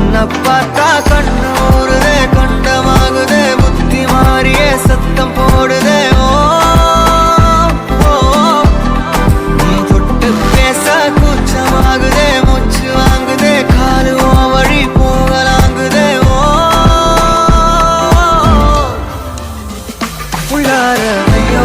உன்னை பார்த்தா கண்ணு ஊறுதே கண்டமாகுதே புத்தி மாறியே சத்தம் போடுதே. ஓ நீ தொட்டு பேச கூச்சமாகுதே மூச்சு வாங்குதே காலு வழி போகலாங்குதே. ஓ உள்ளார ஐயோ